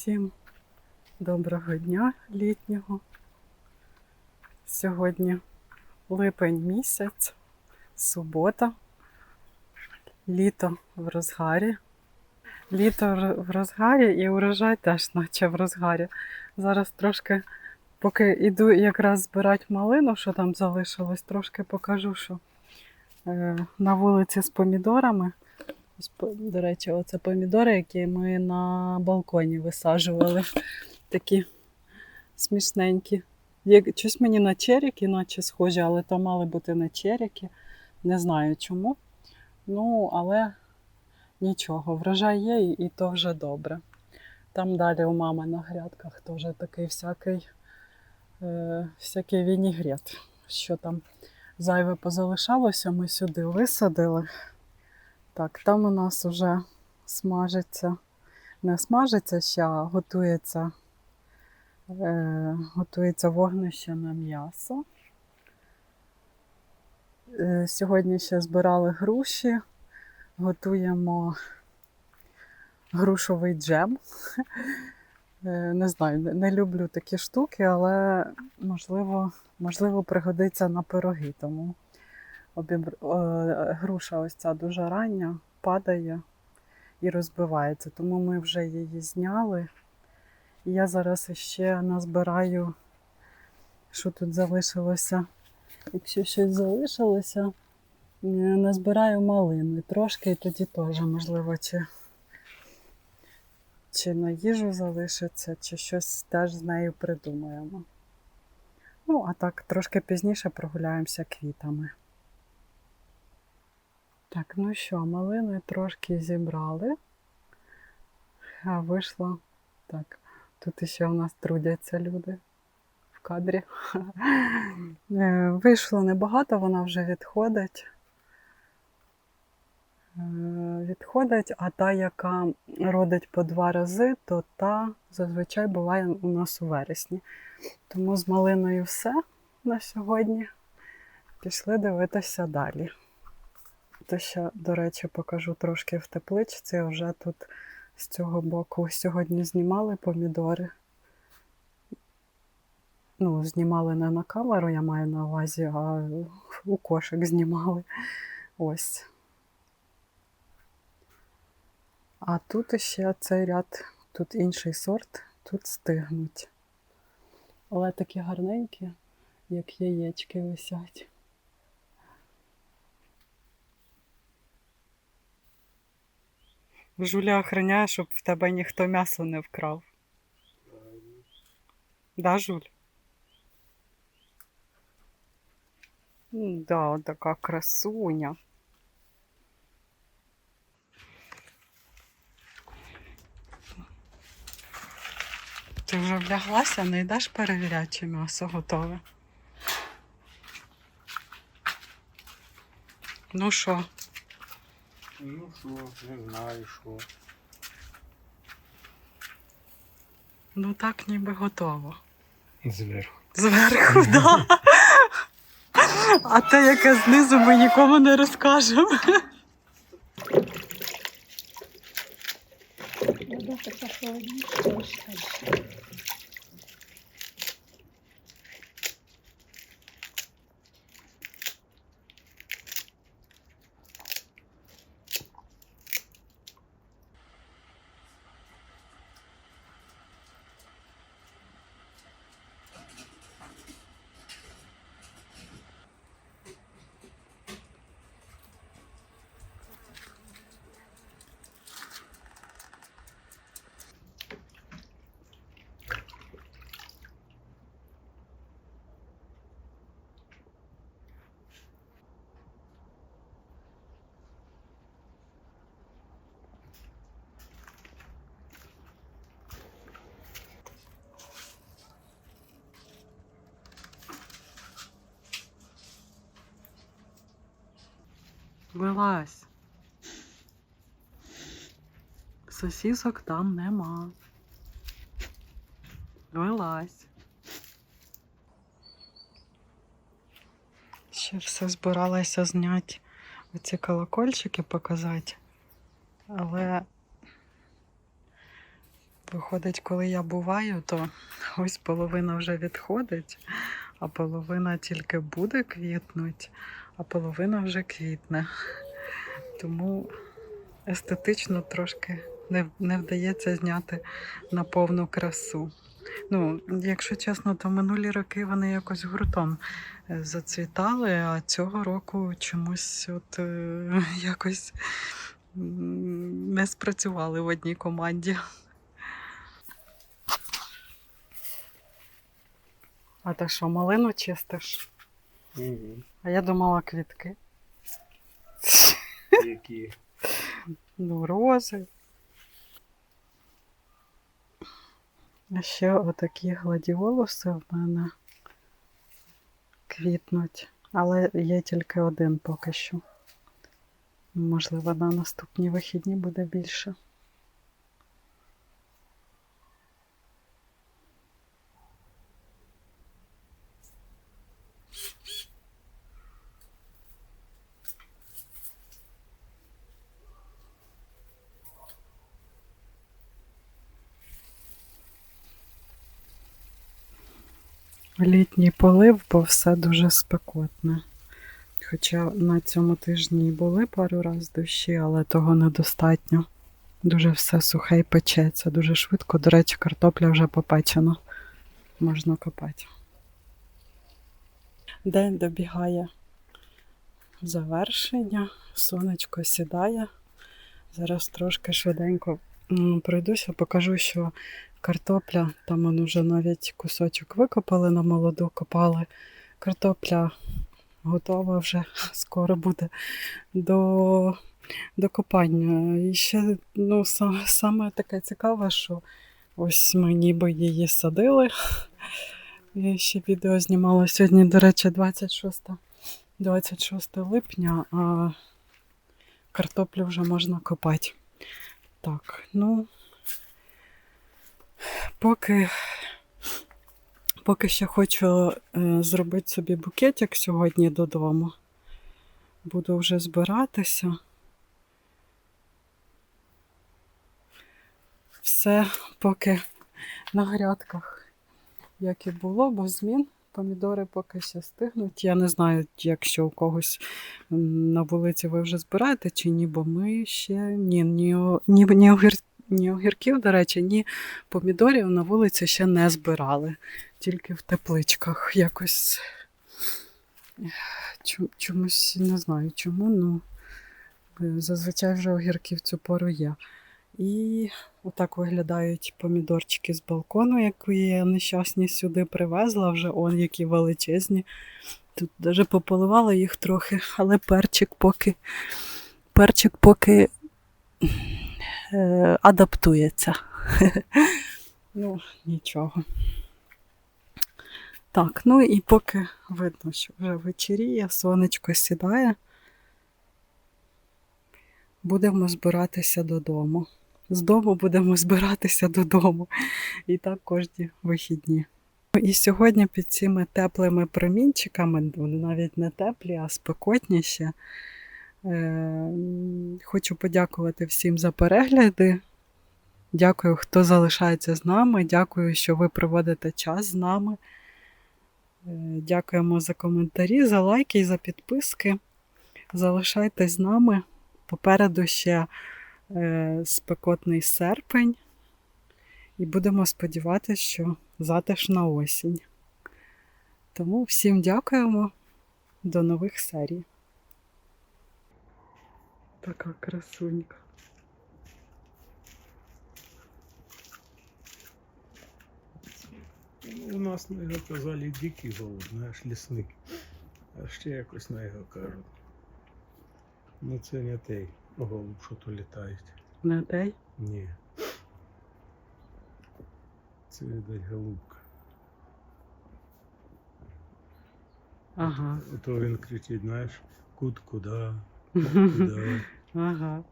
Всім доброго дня літнього. Сьогодні липень місяць, субота, літо в розгарі. Літо в- розгарі і урожай теж наче в розгарі. Зараз трошки, поки йду якраз збирати малину, що там залишилось, трошки покажу, що е, на вулиці з помідорами. До речі, оце помідори, які ми на балконі висаджували. Такі смішненькі. Як, щось мені на черіки, наче схожі, але то мали бути не черіки. Не знаю чому. Ну, але нічого, врожай є і, і то вже добре. Там далі у мами на грядках теж такий всякий, е, всякий вінігрет. Що там зайве позалишалося, ми сюди висадили. Так, там у нас вже смажиться, не смажиться ще, а готується, е, готується вогнище на м'ясо. Е, сьогодні ще збирали груші, готуємо грушовий джем. Е, не знаю, не- люблю такі штуки, але можливо, можливо пригодиться на пироги. Тому обібр... е, груша ось ця дуже рання, падає і розбивається. Тому ми вже її зняли. І я зараз ще назбираю, що тут залишилося. Якщо щось залишилося, е, назбираю малини трошки, і тоді теж, можливо, чи, чи на їжу залишиться, чи щось теж з нею придумаємо. Ну, а так, трошки пізніше прогуляємося квітами. Так, ну що, малини трошки зібрали. А вийшло так. Тут ще у нас трудяться люди в кадрі. Е, Вийшло небагато, вона вже відходить. Е, Відходить, а та, яка родить по два рази, то та зазвичай буває у нас у вересні. Тому з малиною все на сьогодні. Пішли дивитися далі. То ще, до речі, покажу трошки в тепличці. Вже тут з цього боку сьогодні знімали помідори. Ну, знімали не на камеру, я маю на увазі, а у кошик знімали. Ось. А тут ще цей ряд, тут інший сорт, тут стигнуть. Але такі гарненькі, як яєчки висять. Жуля охороняє, щоб в тебе ніхто м'ясо не вкрав. Да, Жуль? Да, така красуня. Ти вже вляглася, не йдеш перевіряти, чи м'ясо готове. Ну що, Ну що, не знаю що. ну так ніби готово. Зверху. Зверху, да. А те, яке знизу, ми нікому не розкажемо. Вода така холодніша, ось так. Вилазь. Сосісок там нема. Вилазь. Ще все збиралася зняти оці колокольчики показати, але Виходить, коли я буваю, то ось половина вже відходить, а половина тільки буде квітнуть, а половина вже квітне. Тому естетично трошки не, не вдається зняти на повну красу. Ну, якщо чесно, то минулі роки вони якось гуртом е, зацвітали, а цього року чомусь от е, якось не спрацювали в одній команді. А ти що, малину чистиш? Угу. А я думала квітки. Які? Ну, рози. А ще отакі гладіолуси в мене квітнуть. Але є тільки один поки що. Можливо, на наступні вихідні буде більше. Літній полив, бо все дуже спекотне. Хоча на цьому тижні були пару разів дощі, але того недостатньо. Дуже все сухе і печеться, дуже швидко. До речі, картопля вже попечена. Можна копати. День добігає завершення, сонечко сідає. Зараз трошки швиденько пройдуся, покажу, що картопля, там он уже навіть кусочок викопали на молоду, копали. Картопля готова вже, скоро буде до, до копання. І ще ну, саме таке цікаве, що ось ми ніби її садили. І ще відео знімала сьогодні, до речі, 26, 26 липня, а картоплю вже можна копати. Так, ну. Поки, поки що хочу е, зробити собі букетик сьогодні додому. Буду вже збиратися. Все поки на грядках, як і було, бо змін. Помідори поки ще стигнуть. Я не знаю, якщо у когось на вулиці ви вже збираєте чи ні, бо ми ще ні, ні, ні, ні, ні огірків, до речі, ні помідорів на вулиці ще не збирали, тільки в тепличках. Якось чомусь не знаю чому, ну е, зазвичай вже огірки в цю пору є. І отак виглядають помідорчики з балкону, які я нещасні сюди привезла, вже он які величезні. Тут навіть пополивала їх трохи, але перчик поки, перчик поки адаптується. ну, нічого. Так, ну і поки видно, що вже вечеріє, сонечко сідає, будемо збиратися додому. З дому будемо збиратися додому. І так кожні вихідні. І сьогодні під цими теплими промінчиками, вони навіть не теплі, а спекотніші. Е, Хочу подякувати всім за перегляди. Дякую, хто залишається з нами. Дякую, що ви проводите час з нами. Е, Дякуємо за коментарі, за лайки і за підписки. Залишайтесь з нами. Попереду ще е, спекотний серпень. І будемо сподіватися, що затишна осінь. Тому всім дякуємо. До нових серій. Така красунька. У нас на його казали дикий голуб, знаєш, лісник. А ще якось на його кажуть. Ну це не той голуб, що то літають. Не дай. Ні. Це видать голубка. Ага. То він кричить, знаєш, кут куди, куди. Ага.